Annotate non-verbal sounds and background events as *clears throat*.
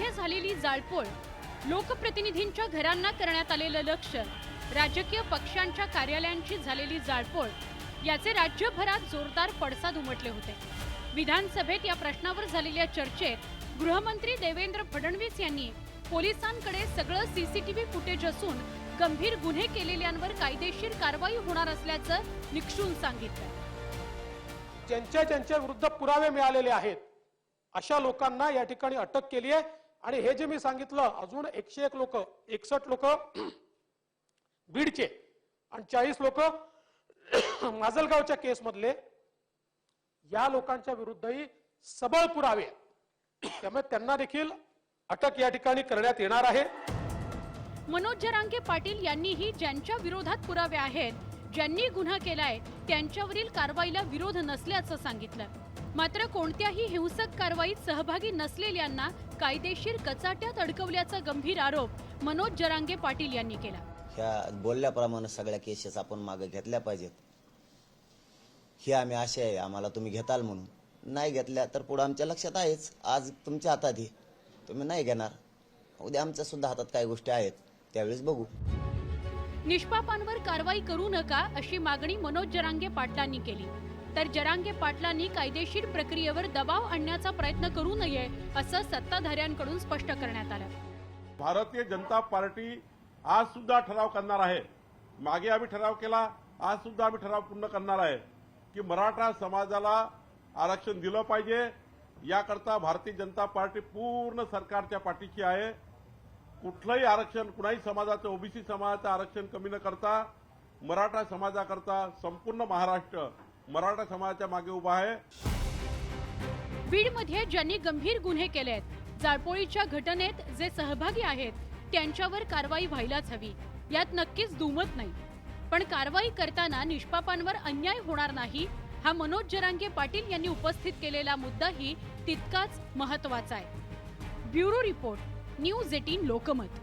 मध्ये झालेली जाळपोळ लोकप्रतिनिधींच्या घरांना करण्यात आलेलं लक्ष राजकीय पक्षांच्या कार्यालयांची झालेली जाळपोळ याचे राज्यभरात जोरदार पडसाद उमटले होते. विधानसभेत या प्रश्नावर झालेल्या चर्चेत गृहमंत्री देवेंद्र फडणवीस यांनी पोलिसांकडे सगळं सीसीटीव्ही फुटेज असून गंभीर गुन्हे केलेल्यांवर कायदेशीर कारवाई होणार असल्याचं निक्षून सांगितलं. ज्यांच्या ज्यांच्या विरुद्ध पुरावे मिळालेले आहेत अशा लोकांना या ठिकाणी अटक केली आहे आणि हे जे मी सांगितलं अजून एकशे एक लोक एकसष्ट लोक बीडचे आणि चाळीस लोक *clears throat* माजलगावच्या केसमधले या लोकांच्या विरुद्धही सबळ पुरावे त्यामुळे त्यांना देखील अटक या ठिकाणी करण्यात येणार आहे. मनोज जरांगे पाटील यांनीही ज्यांच्या विरोधात पुरावे आहेत ज्यांनी गुन्हा केलाय त्यांच्यावरील कारवाईला विरोध नसल्याचं सांगितलं. मात्र कोणत्याही हिंसक कारवाईत सहभागी नसलेल्यांना कायदेशीर कचाट्यात अडकवल्याचा गंभीर आरोप मनोज जरांगे पाटील यांनी केला. ह्या बोलल्याप्रमाणे सगळ्या केसेस आपण मागे घेतल्या पाहिजेत. ही आम्ही आशा आहे आम्हाला तुम्ही घेताल म्हणून. नाही घेतल्या तर पुढं आमच्या लक्षात आहेच. आज तुमच्या हातात आहे तुम्ही नाही घेणार. उद्या आमच्या सुद्धा हातात काही गोष्टी आहेत. त्यावेळेस बघू. निष्पापांवर कारवाई करू नका अशी मागणी मनोज जरांगे पाटलांनी केली. तर जरांगे पाटलांनी कायदेशीर प्रक्रियेवर दबाव आणण्याचा प्रयत्न करू नये असं सत्ताधाऱ्यांकडून स्पष्ट करण्यात आलं. भारतीय जनता पार्टी आज सुद्धा ठराव करणार आहे. मागे आम्ही ठराव केला आज सुद्धा आम्ही ठराव पूर्ण करणार आहे की मराठा समाजाला आरक्षण दिलं पाहिजे. याकरता भारतीय जनता पार्टी पूर्ण सरकारच्या पाठीशी आहे. कुठलंही आरक्षण कुणाही समाजाचं ओबीसी समाजाचं आरक्षण कमी न करता मराठा समाजाकरता संपूर्ण महाराष्ट्र मराठा समाजाच्या मागे उभा आहे. बीडमध्ये ज्यांनी गंभीर गुन्हे केले आहेत जाळपोळीच्या घटनेत जे सहभागी आहेत त्यांच्यावर कारवाई व्हायलाच हवी. यात नक्कीच दुमत नाही. पण कारवाई करताना निष्पापांवर अन्याय होणार नाही हा मनोज जरांगे पाटील यांनी उपस्थित केलेला मुद्दाही तितकाच महत्त्वाचा आहे. Bureau report news eighteen Lokmat.